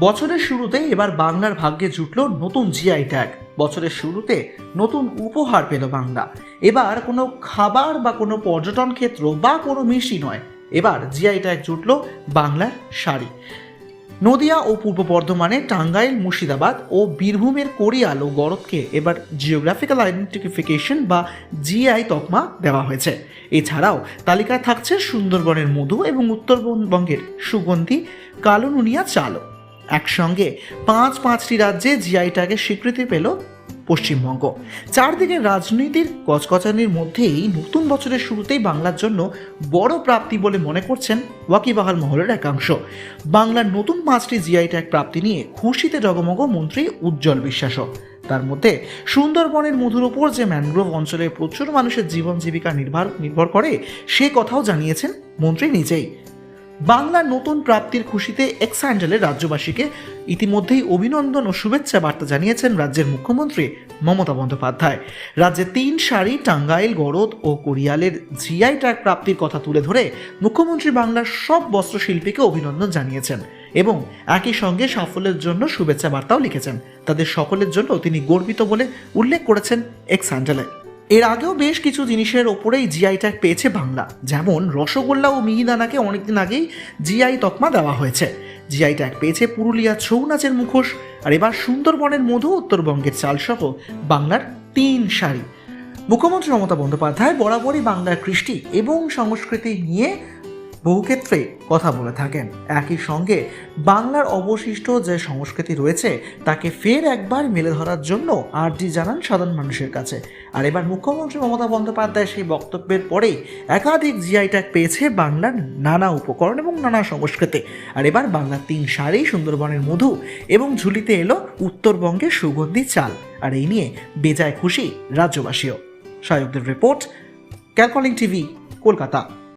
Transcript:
বছরের শুরুতে এবার বাংলার ভাগ্যে জুটল নতুন জিআই ট্যাগ বছরের শুরুতে নতুন উপহার পেল বাংলা। এবার কোনো খাবার বা কোনো পর্যটন ক্ষেত্র বা কোনো মিষ্টি নয়। এবার জিআই ট্যাগ জুটল বাংলার শাড়ি। নদিয়া ও পূর্ব বর্ধমানে টাঙ্গাইল, মুর্শিদাবাদ ও বীরভূমের কোরিয়াল ও গরদকে এবার জিওগ্রাফিক্যাল আইডেন্টিফিকেশন বা জিআই তকমা দেওয়া হয়েছে। এছাড়াও তালিকায় থাকছে সুন্দরবনের মধু এবং উত্তরবঙ্গের সুগন্ধি কালোনুনিয়া চালও। একসঙ্গে পাঁচ পাঁচটি রাজ্যে জিআই ট্যাগের স্বীকৃতি পেল পশ্চিমবঙ্গ। চারদিকে রাজনীতির কচকচানির মধ্যেই নতুন বছরের শুরুতেই বাংলার জন্য বড় প্রাপ্তি বলে মনে করছেন ওয়াকিবাহাল মহলের একাংশ। বাংলার নতুন পাঁচটি জিআই ট্যাগ প্রাপ্তি নিয়ে খুশিতে জগমগ মন্ত্রী উজ্জ্বল বিশ্বাসও। তার মধ্যে সুন্দরবনের মধুর ওপর যে ম্যানগ্রোভ অঞ্চলে প্রচুর মানুষের জীবন জীবিকা নির্ভর নির্ভর করে সে কথাও জানিয়েছেন মন্ত্রী নিজেই। বাংলার নতুন প্রাপ্তির খুশিতে এক্স রাজ্যবাসীকে ইতিমধ্যেই অভিনন্দন ও শুভেচ্ছা বার্তা জানিয়েছেন রাজ্যের মুখ্যমন্ত্রী মমতা বন্দ্যোপাধ্যায়। রাজ্যে তিন শাড়ি, টাঙ্গাইল গরদ ও কোরিয়ালের জিআই ট্যাগ প্রাপ্তির কথা তুলে ধরে মুখ্যমন্ত্রী বাংলার সব বস্ত্রশিল্পীকে অভিনন্দন জানিয়েছেন এবং একই সঙ্গে সাফল্যের জন্য শুভেচ্ছা বার্তাও লিখেছেন। তাদের সকলের জন্য তিনি গর্বিত বলে উল্লেখ করেছেন এক্স এর আগেও বেশ কিছু জিনিসের ওপরেই জিআই ট্যাগ পেয়েছে বাংলা। যেমন রসগোল্লা ও মিহিদানাকে অনেকদিন আগেই জিআই তকমা দেওয়া হয়েছে। জিআই ট্যাগ পেয়েছে পুরুলিয়া ছৌ নাচের মুখোশ, আর এবার সুন্দরবনের মধু উত্তরবঙ্গের চালসহ বাংলার তিন শাড়ি মুখ্যমন্ত্রী মমতা বন্দ্যোপাধ্যায় বরাবরই বাংলার কৃষ্টি এবং সংস্কৃতি নিয়ে বহু ক্ষেত্রে কথা বলে থাকেন। একই সঙ্গে বাংলার অবশিষ্ট যে সংস্কৃতি রয়েছে, তাকে ফের একবার মেলে ধরার জন্য আর্জি জানান সাধারণ মানুষের কাছে। আর এবার মুখ্যমন্ত্রী মমতা বন্দ্যোপাধ্যায় সেই বক্তব্যের পরেই একাধিক জিআই ট্যাগ পেয়েছে বাংলার নানা উপকরণ এবং নানা সংস্কৃতি। আর এবার বাংলার তিন শাড়ি সুন্দরবনের মধু এবং ঝুলিতে এলো উত্তরবঙ্গের সুগন্ধি চাল। আর এই নিয়ে বেজায় খুশি রাজ্যবাসীও। সহায়কদের রিপোর্ট, ক্যালকলিং টিভি, কলকাতা।